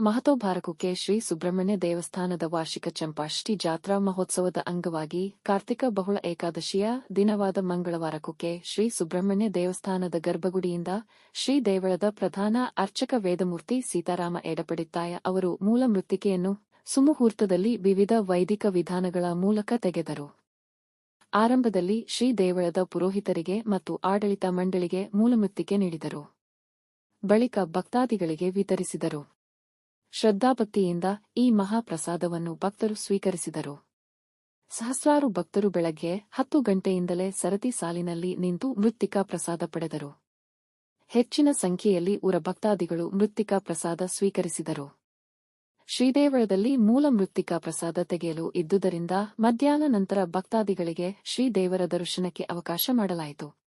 ಮಹತೋಭಾರಕುಕ್ಕೆ ಶ್ರೀ ಸುಬ್ರಹ್ಮಣ್ಯ ದೇವಸ್ಥಾನದ ವಾರ್ಷಿಕ ಚಂಪಾಷ್ಟಿ ಜಾತ್ರಾ ಮಹೋತ್ಸವದ ಅಂಗವಾಗಿ ಕಾರ್ತಿಕ ಬಹುಳ ಏಕಾದಶಿಯ ದಿನವಾದ ಮಂಗಳವಾರ ಕುಕ್ಕೆ ಶ್ರೀ ಸುಬ್ರಹ್ಮಣ್ಯ ದೇವಸ್ಥಾನದ ಗರ್ಭಗುಡಿಯಿಂದ ಶ್ರೀ ದೇವಳದ ಪ್ರಧಾನ ಅರ್ಚಕ ವೇದಮೂರ್ತಿ ಸೀತಾರಾಮ ಎಡಪಡಿತ್ತಾಯ ಅವರು ಮೂಲ ಮೃತ್ತಿಕೆಯನ್ನು ಸುಮುಹೂರ್ತದಲ್ಲಿ ವಿವಿಧ ವೈದಿಕ ವಿಧಾನಗಳ ಮೂಲಕ ತೆಗೆದರು. ಆರಂಭದಲ್ಲಿ ಶ್ರೀ ದೇವಳದ ಪುರೋಹಿತರಿಗೆ ಮತ್ತು ಆಡಳಿತ ಮಂಡಳಿಗೆ ಮೂಲಮೃತ್ತಿಕೆ ನೀಡಿದರು. ಬಳಿಕ ಭಕ್ತಾದಿಗಳಿಗೆ ವಿತರಿಸಿದರು. ಶ್ರದ್ಧಾಭಕ್ತಿಯಿಂದ ಈ ಮಹಾಪ್ರಸಾದವನ್ನು ಭಕ್ತರು ಸ್ವೀಕರಿಸಿದರು. ಸಹಸ್ರಾರು ಭಕ್ತರು ಬೆಳಗ್ಗೆ ಹತ್ತು ಗಂಟೆಯಿಂದಲೇ ಸರತಿ ಸಾಲಿನಲ್ಲಿ ನಿಂತು ಮೃತ್ತಿಕಾ ಪ್ರಸಾದ ಪಡೆದರು. ಹೆಚ್ಚಿನ ಸಂಖ್ಯೆಯಲ್ಲಿ ಉರ ಭಕ್ತಾದಿಗಳು ಮೃತ್ತಿಕಾ ಪ್ರಸಾದ ಸ್ವೀಕರಿಸಿದರು. ಶ್ರೀದೇವಳದಲ್ಲಿ ಮೂಲ ಮೃತ್ತಿಕಾ ಪ್ರಸಾದ ತೆಗೆಯಲು ಇದ್ದುದರಿಂದ ಮಧ್ಯಾಹ್ನ ನಂತರ ಭಕ್ತಾದಿಗಳಿಗೆ ಶ್ರೀದೇವರ ದರ್ಶನಕ್ಕೆ ಅವಕಾಶ ಮಾಡಲಾಯಿತು.